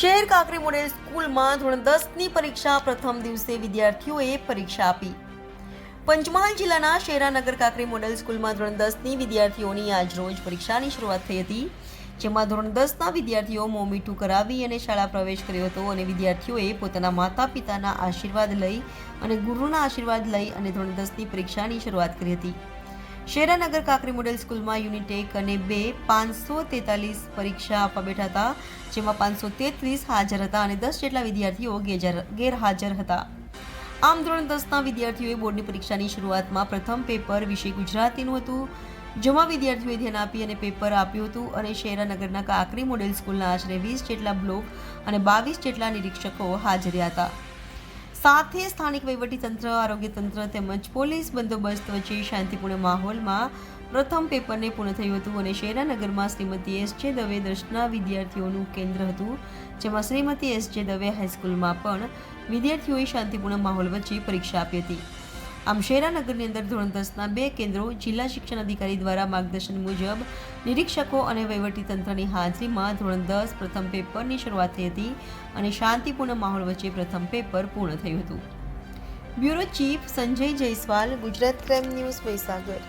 શહેર કાંકરી મોડેલ સ્કૂલમાં ધોરણ દસની પરીક્ષા પ્રથમ દિવસે વિદ્યાર્થીઓએ પરીક્ષા આપી. પંચમહાલ જિલ્લાના શેરાનગર કાંકરી મોડેલ સ્કૂલમાં ધોરણ દસની વિદ્યાર્થીઓની આજરોજ પરીક્ષાની શરૂઆત થઈ હતી, જેમાં ધોરણ દસના વિદ્યાર્થીઓ મોમીઠું કરાવી અને શાળા પ્રવેશ કર્યો હતો અને વિદ્યાર્થીઓએ પોતાના માતા પિતાના આશીર્વાદ લઈ અને ગુરુના આશીર્વાદ લઈ અને ધોરણ દસની પરીક્ષાની શરૂઆત કરી હતી. શેરાનગર કાકરી મોડેલ સ્કૂલમાં યુનિટ એક અને બે પાંચસો તેતાલીસ પરીક્ષા આપવા બેઠા હતા, જેમાં પાંચસો તેત્રીસ હાજર હતા અને દસ જેટલા વિદ્યાર્થીઓ ગેરહાજર- હતા. આમ ધોરણ દસના વિદ્યાર્થીઓએ બોર્ડની પરીક્ષાની શરૂઆતમાં પ્રથમ પેપર વિષય ગુજરાતીનું હતું. જેમાં વિદ્યાર્થીઓએ ધ્યાન આપી અને પેપર આપ્યું હતું અને શેરાનગરના કાકરી મોડેલ સ્કૂલના આશરે વીસ જેટલા બ્લોક અને બાવીસ જેટલા નિરીક્ષકો હાજર હતા. સાથે સ્થાનિક વહીવટીતંત્ર, આરોગ્યતંત્ર તેમજ પોલીસ બંદોબસ્ત વચ્ચે શાંતિપૂર્ણ માહોલમાં પ્રથમ પેપરને પૂર્ણ થયું હતું અને શેરાનગરમાં શ્રીમતી એસ જે દવે દર્શના વિદ્યાર્થીઓનું કેન્દ્ર હતું, જેમાં શ્રીમતી એસ જે દવે હાઈસ્કૂલમાં પણ વિદ્યાર્થીઓએ શાંતિપૂર્ણ માહોલ વચ્ચે પરીક્ષા આપી હતી. આમ શેરાનગરની અંદર ધોરણ દસના બે કેન્દ્રો જિલ્લા શિક્ષણ અધિકારી દ્વારા માર્ગદર્શન મુજબ નિરીક્ષકો અને વહીવટીતંત્રની હાજરીમાં ધોરણ દસ પ્રથમ પેપરની શરૂઆત થઈ હતી અને શાંતિપૂર્ણ માહોલ વચ્ચે પ્રથમ પેપર પૂર્ણ થયું હતું. Bureau chief Sanjay Jaiswal, Gujarat crime news Mahisagar.